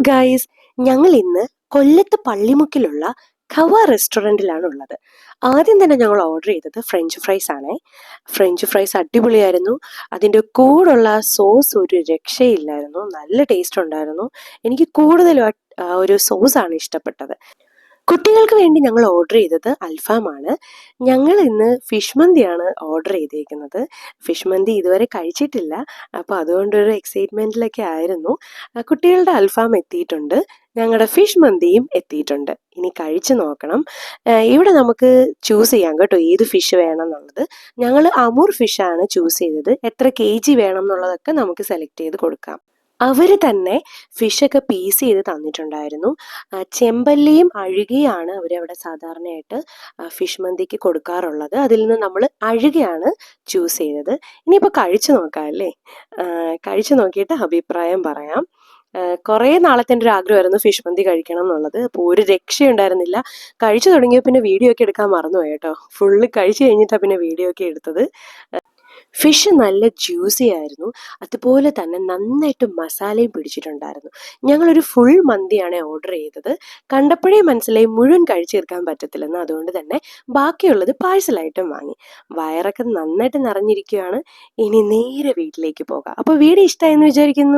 Guys ഞങ്ങൾ ഇന്ന് കൊല്ലത്ത് പള്ളിമുക്കിലുള്ള ഖവ റെസ്റ്റോറന്റിലാണ് ഉള്ളത് ആദ്യം തന്നെ ഞങ്ങൾ ഓർഡർ ചെയ്തത് ഫ്രഞ്ച് ഫ്രൈസ് ആണ്. ഫ്രഞ്ച് ഫ്രൈസ് അടിപൊളിയായിരുന്നു. അതിന്റെ കൂടുള്ള സോസ് ഒരു രക്ഷയില്ലായിരുന്നു. നല്ല ടേസ്റ്റ് ഉണ്ടായിരുന്നു. എനിക്ക് കൂടുതലും ഒരു സോസാണ് ഇഷ്ടപ്പെട്ടത്. കുട്ടികൾക്ക് വേണ്ടി ഞങ്ങൾ ഓർഡർ ചെയ്തത് അൽഫാമാണ്. ഞങ്ങൾ ഇന്ന് ഫിഷ് മന്തിയാണ് ഓർഡർ ചെയ്തേക്കുന്നത്. ഫിഷ് മന്തി ഇതുവരെ കഴിച്ചിട്ടില്ല. അപ്പോൾ അതുകൊണ്ടൊരു എക്സൈറ്റ്മെന്റിലൊക്കെ ആയിരുന്നു. കുട്ടികളുടെ അൽഫാം എത്തിയിട്ടുണ്ട്. ഞങ്ങളുടെ ഫിഷ് മന്തിയും എത്തിയിട്ടുണ്ട്. ഇനി കഴിച്ചു നോക്കണം. ഇവിടെ നമുക്ക് ചൂസ് ചെയ്യാം കേട്ടോ. ഏത് ഫിഷ് വേണം എന്നുള്ളത് ഞങ്ങൾ അമൂർ ആണ് ചൂസ് ചെയ്തത്. എത്ര കെ ജി വേണം എന്നുള്ളതൊക്കെ നമുക്ക് സെലക്ട് ചെയ്ത് കൊടുക്കാം. അവർ തന്നെ ഫിഷൊക്കെ പീസ് ചെയ്ത് തന്നിട്ടുണ്ടായിരുന്നു. ചെമ്പല്ലിയും അഴുകിയാണ് അവരവിടെ സാധാരണയായിട്ട് ഫിഷ് മന്തിക്ക് കൊടുക്കാറുള്ളത്. അതിൽ നിന്ന് നമ്മൾ അഴുകയാണ് ചൂസ് ചെയ്തത്. ഇനിയിപ്പോൾ കഴിച്ചു നോക്കാം അല്ലേ? കഴിച്ചു നോക്കിയിട്ട് അഭിപ്രായം പറയാം. കുറേ നാളത്തെ എന്റെ ഒരു ആഗ്രഹമായിരുന്നു ഫിഷ് മന്തി കഴിക്കണം എന്നുള്ളത്. അപ്പോൾ ഒരു രക്ഷയുണ്ടായിരുന്നില്ല. കഴിച്ചു തുടങ്ങിയ പിന്നെ വീഡിയോ ഒക്കെ എടുക്കാൻ മറന്നുപോയി കേട്ടോ. ഫുള്ള് കഴിച്ചു കഴിഞ്ഞിട്ടാണ് പിന്നെ വീഡിയോ ഒക്കെ എടുത്തത്. ഫിഷ് നല്ല ജ്യൂസി ആയിരുന്നു. അതുപോലെ തന്നെ നന്നായിട്ട് മസാലയും പിടിച്ചിട്ടുണ്ടായിരുന്നു. ഞങ്ങളൊരു ഫുൾ മന്തിയാണ് ഓർഡർ ചെയ്തത്. കണ്ടപ്പോഴേ മനസ്സിലായി മുഴുവൻ കഴിച്ചു തീർക്കാൻ പറ്റത്തില്ലെന്ന്. അതുകൊണ്ട് തന്നെ ബാക്കിയുള്ളത് പാഴ്സലായിട്ടും വാങ്ങി. വയറൊക്കെ നന്നായിട്ട് നിറഞ്ഞിരിക്കുകയാണ്. ഇനി നേരെ വീട്ടിലേക്ക് പോകാം. അപ്പോൾ വീഡിയോ ഇഷ്ടമായെന്ന് വിചാരിക്കുന്നു?